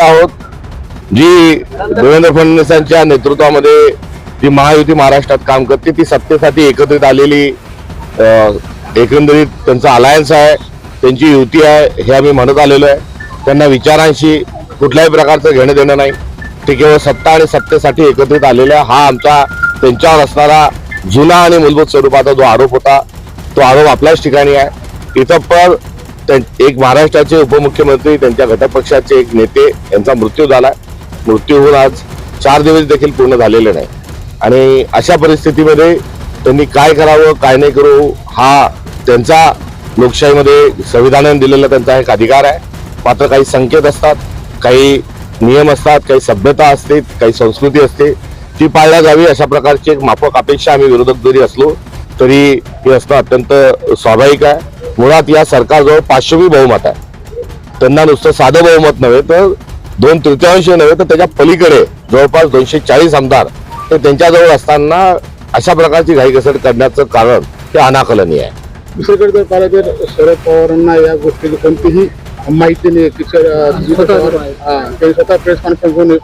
आहोत. जी देवेंद्र फडणवीसांच्या नेतृत्वामध्ये जी महायुती महाराष्ट्रात काम करते ती सत्तेसाठी एकत्रित आलेली एकंदरीत त्यांचा अलायन्स आहे त्यांची युती आहे हे आम्ही म्हणत आलेलो आहे. त्यांना विचारांशी कुठल्याही प्रकारचं घेणं देणं नाही. ते केवळ सत्ता आणि सत्तेसाठी एकत्रित आलेल्या हा आमचा त्यांच्यावर असणारा जुना आणि मूलभूत स्वरूपाचा जो आरोप होता तो आरोप आपल्याच ठिकाणी आहे. इथं पण एक महाराष्ट्राचे उपमुख्यमंत्री त्यांच्या घटक पक्षाचे एक नेते यांचा मृत्यू झाला. मृत्यू होऊन आज चार दिवस देखील पूर्ण झालेले नाही. आणि अशा परिस्थितीमध्ये त्यांनी काय करावं काय नाही करू हा त्यांचा लोकशाहीमध्ये संविधानाने दिलेला त्यांचा एक अधिकार आहे. मात्र काही संकेत असतात काही नियम असतात काही सभ्यता असते काही संस्कृती असते. ती पाळल्या जावी अशा प्रकारची एक माफक अपेक्षा आम्ही विरोधक जरी असलो तरी हे असणं अत्यंत स्वाभाविक आहे. मुळात या सरकारजवळ पाचशेवी बहुमत आहे. त्यांना नुसतं साधं बहुमत नव्हे तर दोन तृतीयांश नव्हे तर त्याच्या पलीकडे जवळपास दोनशे चाळीस आमदार हे त्यांच्याजवळ असताना अशा प्रकारची घाईघसट करण्याचं कारण हे अनाकलनीय आहे. दुसरीकडे जर पाहिलं तर शरद पवारांना या गोष्टीची कोणतीही माहिती नाही की हा, स्वतः प्रेस कॉन्फरन्स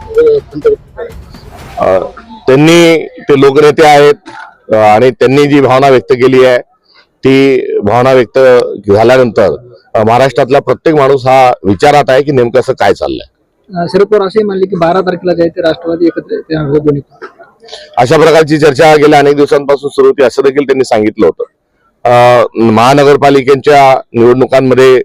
त्यांनी ते लोकनेते आहेत आणि त्यांनी जी भावना व्यक्त केली आहे ती भावना व्यक्त झाल्यानंतर महाराष्ट्रातला प्रत्येक माणूस हा विचारात आहे की नेमकं असं काय चाललंय. शरद पवार असेही म्हणले की बारा तारखेला जे राष्ट्रवादी एकत्र अशा प्रकारची चर्चा गेल्या अनेक दिवसांपासून सुरू होती असं देखील त्यांनी सांगितलं होतं. महानगरपालिकेच्या निवडणुकांमध्ये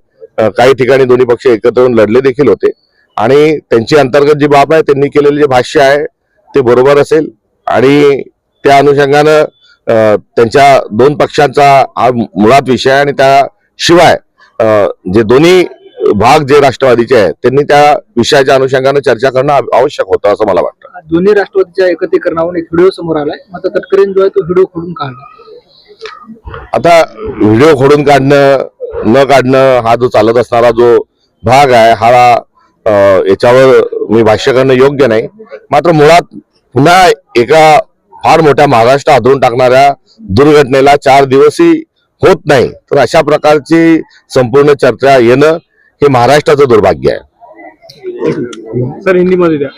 काही ठिकाणी दोन्ही पक्ष एकत्र येऊन लढले देखील होते. आणि त्यांची अंतर्गत जी बाब आहे त्यांनी केलेले जे भाष्य आहे ते बरोबर असेल. आणि त्या अनुषंगानं त्यांच्या दोन पक्षांचा हा मुळात विषय आणि त्याशिवाय जे दोन्ही भाग जे राष्ट्रवादीचे आहेत त्यांनी त्या विषयाच्या अनुषंगानं चर्चा करणं आव- आवश्यक होतं असं मला वाटतं. दोन्ही राष्ट्रवादीच्या एकत्रीकरणावरून एक व्हिडिओ समोर आलाय. मात्र तटकरेन जो आहे तो व्हिडिओ खोडून काढला. आता व्हिडिओ खोडून काढणं न काढणं हा जो चालत असणारा जो भाग आहे हा याच्यावर मी भाष्य करणं योग्य नाही. मात्र मुळात पुन्हा एका फार मोठ्या महाराष्ट्र हादरून टाकणाऱ्या दुर्घटनेला चार दिवसही होत नाही. तर अशा प्रकारची संपूर्ण चर्चा येणं हे महाराष्ट्राचं दुर्भाग्य आहे. सर हिंदीमध्ये द्या.